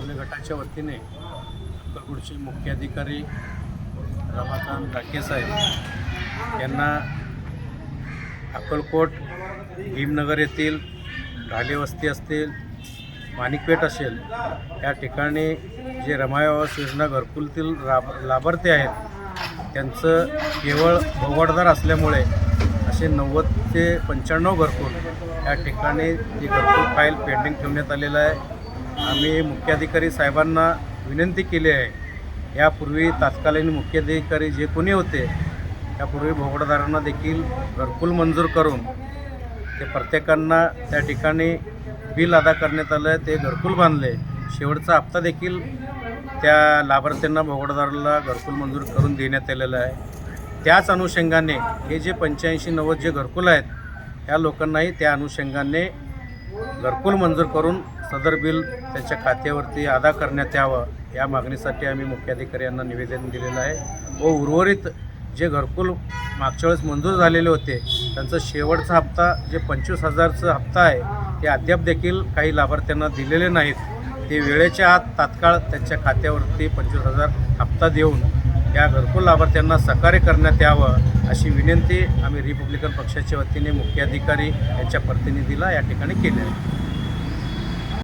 आपल्या गटाच्या वतीने अक्कलकोटचे मुख्य अधिकारी रमाकांत राकेसाहेब यांना अक्कलकोट भीमनगर येथील ढालेवस्ती असतील माणिकपेठ असेल या ठिकाणी जे रमायावास आवास योजना घरकुलतील राब लाभार्थी आहेत त्यांचं केवळ भोगवटदार असल्यामुळे असे नव्वद ते पंच्याण्णव घरकुल या ठिकाणी जी घरकुल फाईल पेंडिंग ठेवण्यात आलेलं आहे. आम्ही मुख्याधिकारी साहेबांना विनंती केली आहे. यापूर्वी तत्कालीन मुख्याधिकारी जे कोणी होते त्यापूर्वी भोगडदारांना देखील घरकुल मंजूर करून ते प्रत्येकांना त्या ठिकाणी बिल अदा करण्यात आलं ते घरकुल बांधले. शेवटचा हप्ता देखील त्या लाभार्थ्यांना भोगडदाराला घरकुल मंजूर करून देण्यात आलेलं आहे. त्याच अनुषंगाने हे जे पंच्याऐंशी नव्वद जे घरकुल आहेत त्या लोकांनाही त्या अनुषंगाने घरकुल मंजूर करून सदर बिल त्यांच्या खात्यावरती अदा करण्यात यावं या मागणीसाठी आम्ही मुख्याधिकारी यांना निवेदन दिलेलं आहे. व उर्वरित जे घरकुल मागच्या वेळेस मंजूर झालेले होते त्यांचं शेवटचा हप्ता जे पंचवीस हजारचा हप्ता आहे ते अद्याप देखील काही लाभार्थ्यांना दिलेले नाहीत. ते वेळेच्या आत तात्काळ त्यांच्या खात्यावरती पंचवीस हजार हप्ता देऊन या घरकुल लाभार्थ्यांना सहकार्य करण्यात यावं अशी विनंती आम्ही रिपब्लिकन पक्षाच्या वतीने मुख्याधिकारी यांच्या प्रतिनिधीला या ठिकाणी केली आहे.